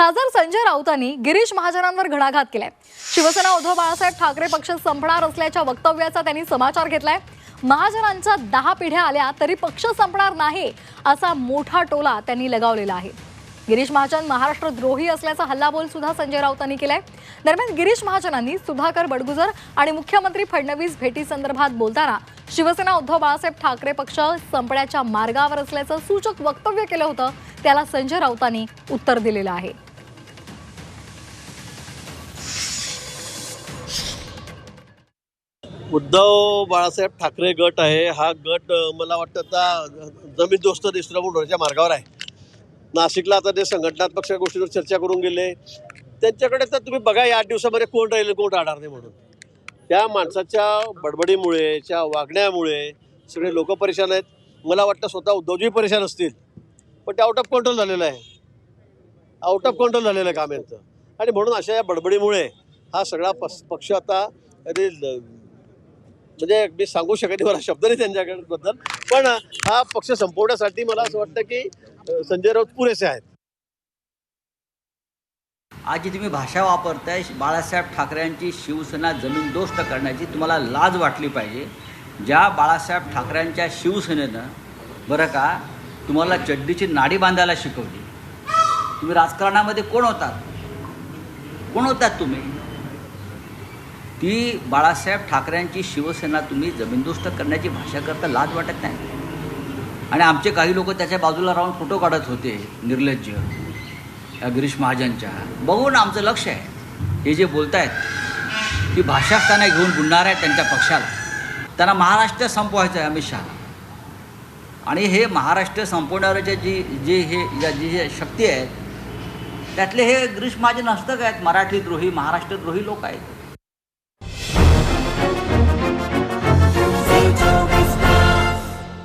खासदार संजय राऊतांनी गिरीश महाजनांवर घणाघात केलाय. शिवसेना उद्धव बाळासाहेब ठाकरे पक्ष संपणार असल्याच्या वक्तव्याचा त्यांनी समाचार घेतलाय. महाजनांच्या दहा पिढ्या आल्या तरी पक्ष संपणार नाही असा मोठा टोला त्यांनी लगावलेला आहे. गिरीश महाजन महाराष्ट्र द्रोही असल्याचा हल्लाबोल सुद्धा संजय राऊतांनी केलाय. दरम्यान गिरीश महाजनांनी सुधाकर बडगुजर आणि मुख्यमंत्री फडणवीस भेटीसंदर्भात बोलताना शिवसेना उद्धव बाळासाहेब ठाकरे पक्ष संपण्याच्या मार्गावर असल्याचं सूचक वक्तव्य केलं होतं. त्याला संजय राऊतांनी उत्तर दिलेलं आहे. उद्धव बाळासाहेब ठाकरे गट आहे. हा गट मला वाटतं आता जमीन दोस्त दिसण्याच्या मार्गावर आहे. नाशिकला आता ते संघटनात्मक गोष्टीवर चर्चा करून गेले त्यांच्याकडे तर तुम्ही बघा या आठ दिवसामध्ये कोण राहिले कोण राहणार नाही म्हणून. त्या माणसाच्या बडबडीमुळे त्या वागण्यामुळे सगळे लोक परेशान आहेत. मला वाटतं स्वतः उद्धवजी परेशान असतील पण ते आउट ऑफ कंट्रोल झालेलं आहे. आउट ऑफ कंट्रोल झालेलं आहे काम यांचं. आणि म्हणून अशा या बडबडीमुळे हा सगळा पस पक्ष आता म्हणजे मी सांगू शकत मला शब्द नाही त्यांच्याकडे बद्दल पण हा पक्ष संपवण्यासाठी मला असं वाटतं की संजय राऊत पुरेसे आहेत. आज जी तुम्ही भाषा वापरताय. बाळासाहेब ठाकरेंची शिवसेना जमीनदोस्त करण्याची तुम्हाला लाज वाटली पाहिजे. ज्या बाळासाहेब ठाकरेंच्या शिवसेनेनं बरं का तुम्हाला चड्डीची नाडी बांधायला शिकवली. तुम्ही राजकारणामध्ये कोण होतात? कोण होतात तुम्ही? ती बाळासाहेब ठाकरेंची शिवसेना तुम्ही जमीनदोस्त करण्याची भाषा करता लाज वाटत नाही. आणि आमचे काही लोक त्याच्या बाजूला राहून फोटो काढत होते निर्लज्ज गिरीश महाजनच्या. बघून आमचं लक्ष आहे. हे जे बोलतायत ती भाषास्थाने घेऊन बुडणार आहे त्यांच्या पक्षाला. त्यांना महाराष्ट्र संपवायचं आहे अमित शहाला आणि हे महाराष्ट्र संपवणाऱ्याच्या जी जे हे जी जे शक्ती आहेत त्यातले हे गिरीश महाजन हस्तक आहेत. मराठी द्रोही महाराष्ट्रद्रोही लोक आहेत.